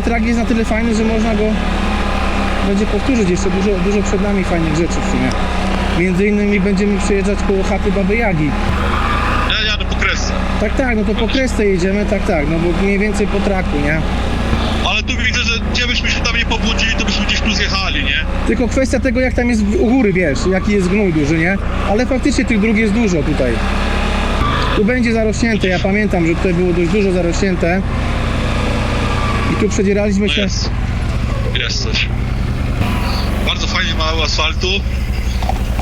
trag jest na tyle fajny, że można go będzie powtórzyć. Jeszcze dużo, dużo przed nami fajnych rzeczy w sumie. Między innymi będziemy przejeżdżać koło chaty Baby Jagi. Ja jadę po kresce. Tak, tak, no to po Kresce jedziemy, tak, tak, no bo mniej więcej po traku, nie? Ale tu widzę, że gdzie byśmy się tam nie pobłądzili, to byśmy gdzieś tu zjechali, nie? Tylko kwestia tego, jak tam jest u góry, wiesz, jaki jest gnój duży, nie? Ale faktycznie tych dróg jest dużo tutaj. Tu będzie zarośnięte, ja pamiętam, że tutaj było dość dużo zarośnięte. Tu przedzieraliśmy się... jest. Jest coś. Bardzo fajnie mało asfaltu.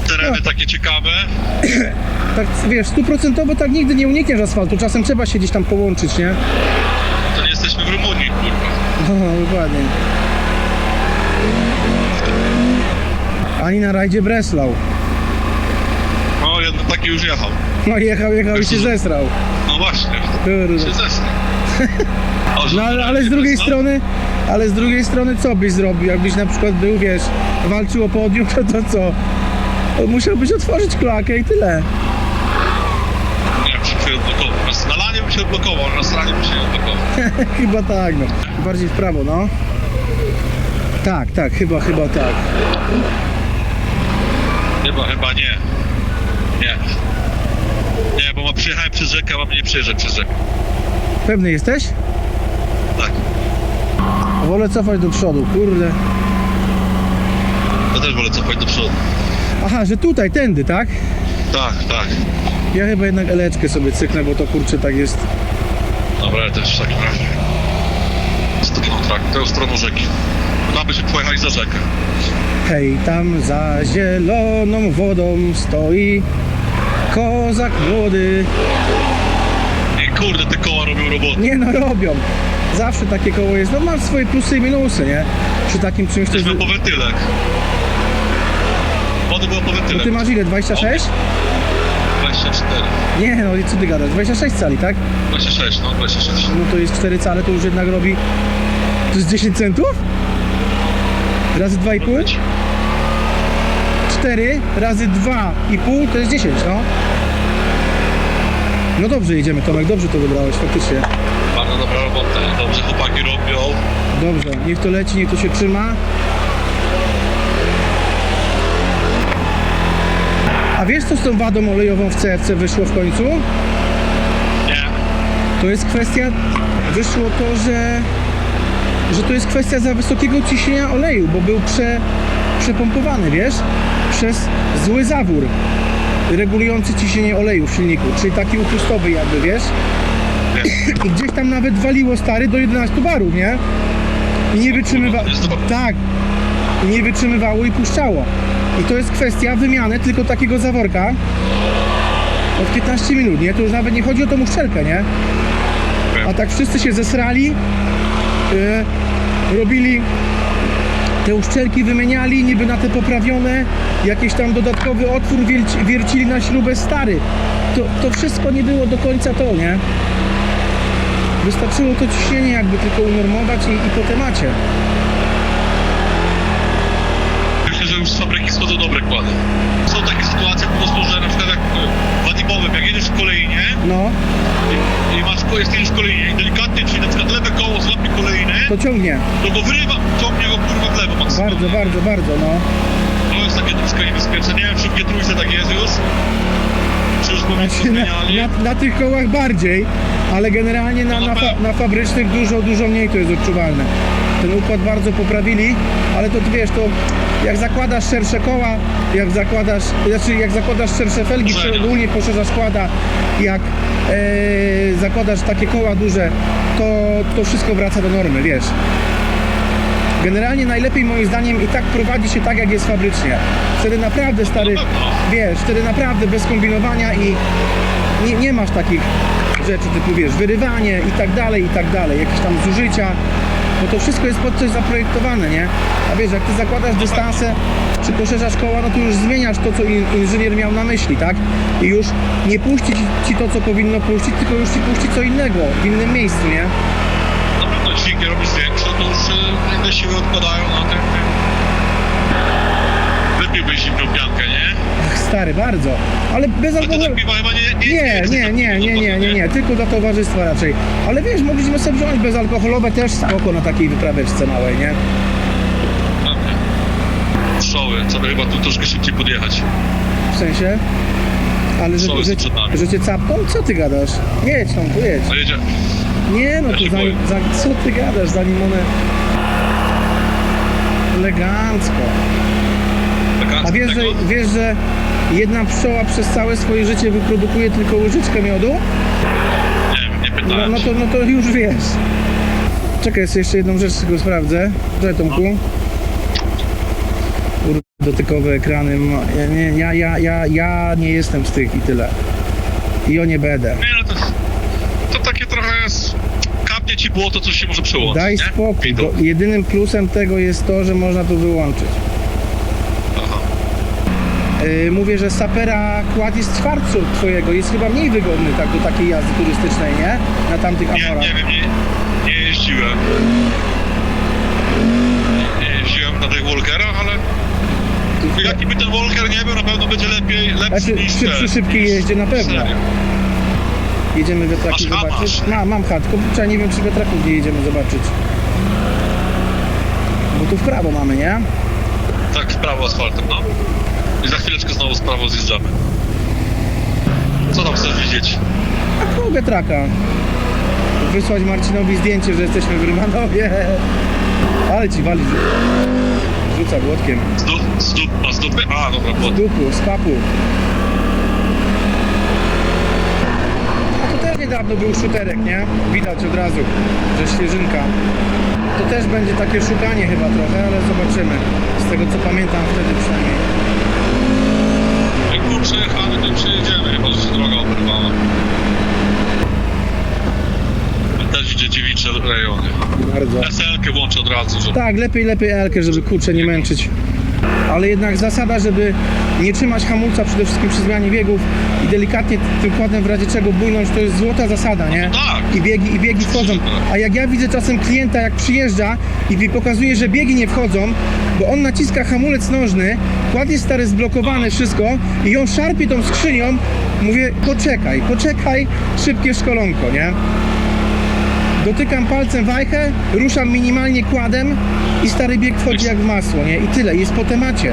Tereny No. takie ciekawe. Tak, wiesz, stuprocentowo tak nigdy nie unikniesz asfaltu, czasem trzeba się gdzieś tam połączyć, nie? To nie jesteśmy w Rumunii, kurwa. No, dokładnie. Ani na rajdzie Breslau. No, jeden taki już jechał. No jechał, jechał i się zesrał. No właśnie. Kurde. Się zesnął. No ale, ale z drugiej strony, ale z drugiej strony co byś zrobił? Jakbyś na przykład był, wiesz, walczył o podium, to, to co? Musiałbyś otworzyć klakę i tyle. By się odblokował. Na- Na lanie by się odblokował, na stranie by się nie odblokował. chyba tak, no. Bardziej w prawo, no. Tak, tak, chyba, chyba tak. Chyba, chyba nie. Nie. Bo przyjechałem przez rzekę, a mam nie przejeżdżać przez rzekę. Pewny jesteś? Tak. Wolę cofać do przodu, kurde. Ja też wolę cofać do przodu. Aha, że tutaj, tędy, tak? Tak, tak. Ja chyba jednak eleczkę sobie cyknę, bo to kurczę tak jest. Dobra, ja też w takim razie. Stroną trak, tą stroną rzeki. Mamy się pojechać za rzekę. Hej, tam za zieloną wodą stoi kozak młody. I kurde, te koła robią robotę. Nie no, robią. Zawsze takie koło jest. No ma swoje plusy i minusy, nie? Przy takim czymś to jest... Jesteśmy po wentylek. Wody było po No ty masz ile? 26? 24. Nie no, i co ty gadasz? 26 cali, tak? 26, no 26. No to jest 4 cale, to już jednak robi... To jest 10 centów? Razy 2,5? 4 razy 2,5 to jest 10, no. No dobrze jedziemy, Tomek, dobrze to wybrałeś, faktycznie. Bardzo dobra robota. Dobrze chłopaki robią. Dobrze, niech to leci, niech to się trzyma. A wiesz co z tą wadą olejową w CFC wyszło w końcu? Nie. To jest kwestia, wyszło to, że, że to jest kwestia za wysokiego ciśnienia oleju, bo był prze, przepompowany, wiesz, przez zły zawór regulujący ciśnienie oleju w silniku, czyli taki upustowy jakby, wiesz. I gdzieś tam nawet waliło stary do 11 barów, nie? I nie wytrzymywało. Tak. I nie wytrzymywało i puszczało. I to jest kwestia wymiany tylko takiego zaworka od 15 minut, nie? To już nawet nie chodzi o tą uszczelkę, nie? A tak wszyscy się zesrali, e, robili te uszczelki, wymieniali niby na te poprawione, jakiś tam dodatkowy otwór wierci, wiercili na śrubę stary. To, to wszystko nie było do końca to, nie? Wystarczyło to ciśnienie jakby tylko unormować i, i po temacie. Myślę, że już z fabryki schodzą dobre kłady. Są takie sytuacje po prostu, że na przykład jak w Adibowym, jak jedziesz w kolejnie No, masz, ko- jedziesz w kolejnie i delikatnie, czyli na przykład lewe koło złapie kolejny, to ciągnie. to go wyrywa, ciągnie go kurwa w lewo maksymalnie. Bardzo, bardzo, bardzo, no. To jest takie troszkę niebezpieczne. Nie wiem, czy w G3 tak jest już. Czy już Znaczy, na, zmieniali. na, na tych kołach bardziej, ale generalnie na, na, fa, na fabrycznych dużo, dużo mniej to jest odczuwalne. Ten układ bardzo poprawili, ale to ty wiesz, to jak zakładasz szersze koła, jak zakładasz, znaczy jak zakładasz szersze felgi, Poszerza. szczególnie poszerzasz składa, jak e, zakładasz takie koła duże, to, to wszystko wraca do normy, wiesz. Generalnie najlepiej moim zdaniem i tak prowadzi się tak jak jest fabrycznie. Wtedy naprawdę stary, wiesz, wtedy naprawdę bez kombinowania i nie, nie masz takich rzeczy typu wiesz, wyrywanie i tak dalej, i tak dalej, jakieś tam zużycia. No to wszystko jest pod coś zaprojektowane, nie? A wiesz, jak ty zakładasz dystanse, czy poszerzasz koła, no to już zmieniasz to, co in, inżynier miał na myśli, tak? I już nie puści ci, ci to, co powinno puścić, tylko już ci puści co innego, w innym miejscu, nie? Na pewno dźwignię robisz większe, to już e, inne siły odpadają na tym. Tym. Piłbyś zimną piankę, nie? Ach, stary, bardzo. Ale bez to alkoholu... piwa chyba nie... Nie, nie, nie, nie, nie, nie, nie, tylko dla towarzystwa raczej. Ale wiesz, mogliśmy sobie wziąć bezalkoholowe też spoko na takiej wypraweczce małej, nie? Szoły, co by chyba tu troszkę szybciej podjechać. W sensie? Ale że, Są że, przed nami. że cię capką? Co ty gadasz? Jedź tam, tu jedź. A jedzie... Nie no, Ja to się zanim, boję. za, co ty gadasz, zanim one... Elegancko. A wiesz, że, wiesz, że jedna pszczoła przez całe swoje życie wyprodukuje tylko łyżeczkę miodu? Nie wiem, nie No, pytałem no, się. to, no to już wiesz. Czekaj, jeszcze jeszcze jedną rzecz tylko sprawdzę. Czekaj Tomku. Kur- Dotykowe ekrany. Ja nie, ja, ja, ja, ja nie jestem z tych i tyle. I o nie będę. Nie, no to, to takie trochę jest... Kapnie ci było to, coś się może przełączyć, Daj nie? spokój. Bo jedynym plusem tego jest to, że można to wyłączyć. Yy, mówię, że sapera kład jest twardszy od twojego. Jest chyba mniej wygodny tak do takiej jazdy turystycznej, nie? Na tamtych Nie, amorach. nie wiem, nie, nie jeździłem. Nie jeździłem na tych Walkerach, ale... Jaki by ten Walker nie był, na pewno będzie lepiej, lepszy Znaczy, niż przy- ten, przy szybkiej jeździe na pewno. Serio. Jedziemy wiatraki Masz zobaczyć. masz? Ma, mam chat, kurczę, nie wiem czy wiatraków nie jedziemy zobaczyć. Bo tu w prawo mamy, nie? Tak, w prawo asfaltem, no. I za chwileczkę znowu z prawo zjeżdżamy. Co tam chcesz widzieć? A koło wiatraka. Wysłać Marcinowi zdjęcie, że jesteśmy w Rymanowie. Ale ci wali. Rzuca błotkiem. Z, du- z, dup, a z dupy? A, dobra, Z pod. dupu, z papu. A to też niedawno był szuterek, nie? Widać od razu, że świeżynka. To też będzie takie szukanie chyba trochę, ale zobaczymy. Z tego co pamiętam wtedy przynajmniej. Przejechany, to przejedziemy, chyba że się droga oberwała. Też idzie dziewicze rejony. Bardzo. SL-kę włączę od razu, żeby... Tak, lepiej, lepiej Elkę, żeby kurczę nie męczyć. Ale jednak zasada, żeby nie trzymać hamulca przede wszystkim przy zmianie biegów i delikatnie tym kładem w razie czego bójnąć, to jest złota zasada, nie? Tak. I biegi, i biegi wchodzą. A jak ja widzę czasem klienta, jak przyjeżdża i mi pokazuje, że biegi nie wchodzą, bo on naciska hamulec nożny, kład jest stary zblokowany, wszystko i on szarpie tą skrzynią, mówię, poczekaj, poczekaj, szybkie szkolonko, nie? Dotykam palcem wajchę, ruszam minimalnie kładem i stary bieg wchodzi jak w masło, nie? I tyle, jest po temacie.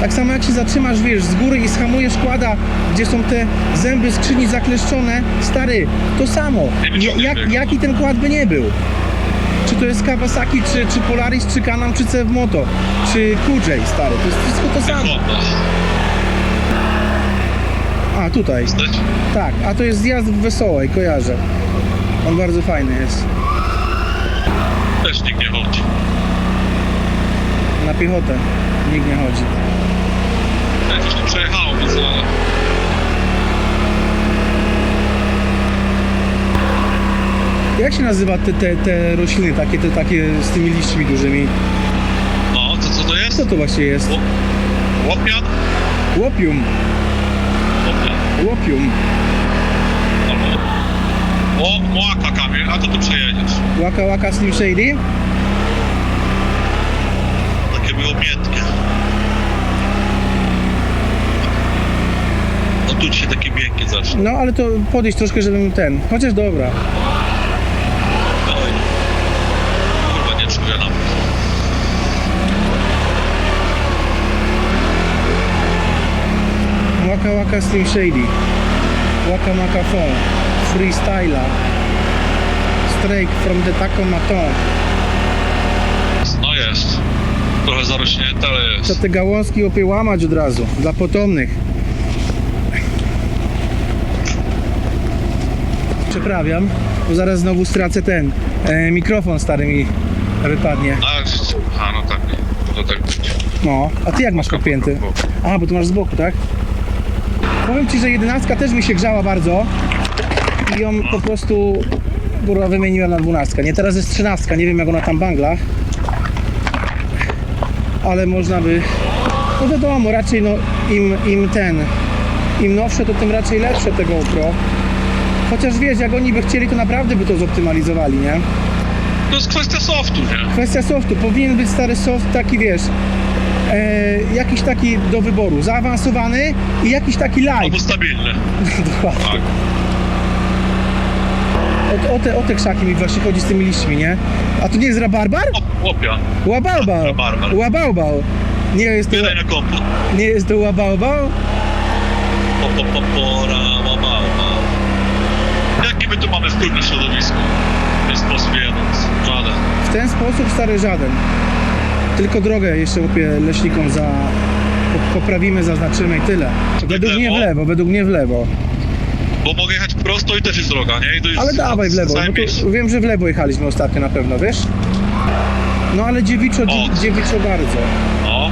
Tak samo jak się zatrzymasz, wiesz, z góry i schamujesz kłada, gdzie są te zęby skrzyni zakleszczone, stary, to samo. Ja- Jak, jaki ten kład by nie był. Czy to jest Kawasaki, czy, czy Polaris, czy Canam, czy CF Moto, czy QJ, stary, to jest wszystko to samo. A, tutaj, tak, a to jest zjazd w Wesołej, kojarzę. On bardzo fajny jest. Też nikt nie chodzi. Na piechotę nikt nie chodzi. Ja coś tu przejechało, więc ale... Jak się nazywa te, te, te rośliny, takie, te, takie z tymi liśćmi dużymi? No, to co to jest? Co to właśnie jest? Ło- Łopian? Łopium, Łopian. łopium. Albo... O, kamień, a to tu przejedziesz. Łaka łaka Slim Shady? Takie było miętkie. Tu się takie miękkie zacznie. No ale to podejść troszkę, żebym ten. Chociaż dobra. Oj. Kurwa, nie czuję nawet. Łaka łaka Slim Shady. Łaka maka phone. Freestyla. Strike from the Tacoma Tom. No jest. Trochę zarośnięte, ale To jest. te gałązki opie łamać od razu. Dla potomnych. Przeprawiam, bo zaraz znowu stracę ten e, mikrofon stary mi wypadnie. A, no tak. To tak. No, a ty jak masz podpięty? A, bo tu masz z boku, tak? Powiem ci, że jedenastka też mi się grzała bardzo i ją po prostu kurwa wymieniłem na dwunastkę. Nie, teraz jest trzynastka, nie wiem jak ona tam bangla. Ale można by... No wiadomo, raczej no im, im ten... Im nowsze, to tym raczej lepsze tego Pro. Chociaż wiesz, jak oni by chcieli, to naprawdę by to zoptymalizowali, nie? To jest kwestia softu, nie? Kwestia softu. Powinien być stary soft taki, wiesz, e, jakiś taki do wyboru, zaawansowany i jakiś taki light. Albo stabilne. Dokładnie. Tak. O, o, te, o te krzaki mi właśnie chodzi z tymi liśćmi, nie? A to nie jest rabarbar? O, Łopia. Łabaubał. Rabarbar. Łabaubał. Nie jest to, Wydaj na nie jest to łabaubał? Po, po, po, pora. Jaki my tu mamy wpływ na środowisko? W ten sposób jedząc. Żaden. W ten sposób stary żaden. Tylko drogę jeszcze łupię leśnikom za... po- Poprawimy, zaznaczymy i tyle. Według mnie w lewo? lewo, według mnie w lewo. Bo mogę jechać prosto i też jest droga, nie? I to jest Ale dawaj w lewo. No zajebiście. to wiem, że w lewo jechaliśmy ostatnio na pewno, wiesz? No ale dziewiczo, O. dzie- dziewiczo bardzo. No.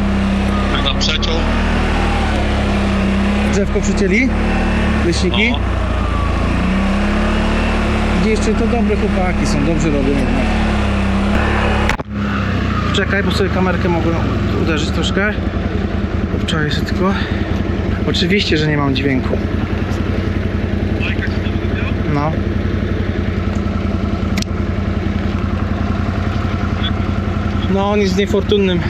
Jak nam przeciął. Drzewko przycięli? Leśniki? No. Gdzie jeszcze to dobre chłopaki są, dobrze robią jednak. Czekaj, bo sobie kamerkę mogę uderzyć troszkę. Obczaję sobie tylko. Oczywiście, że nie mam dźwięku. No. No, on jest niefortunnym